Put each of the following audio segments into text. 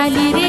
ঝালি রে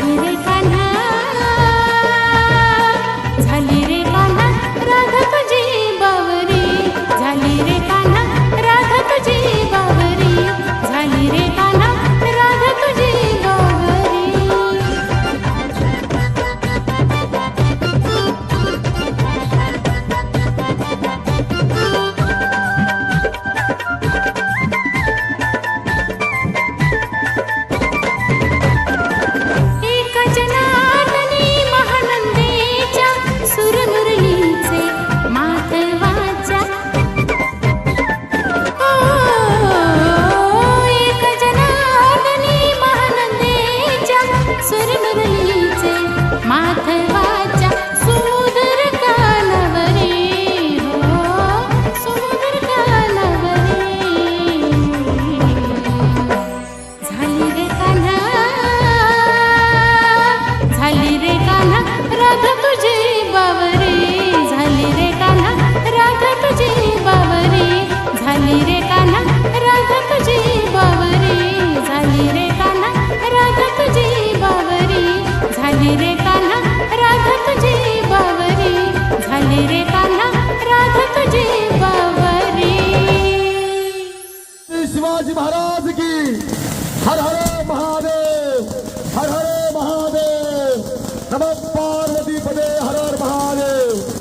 मेरे शिवाजी महाराज की। हर हर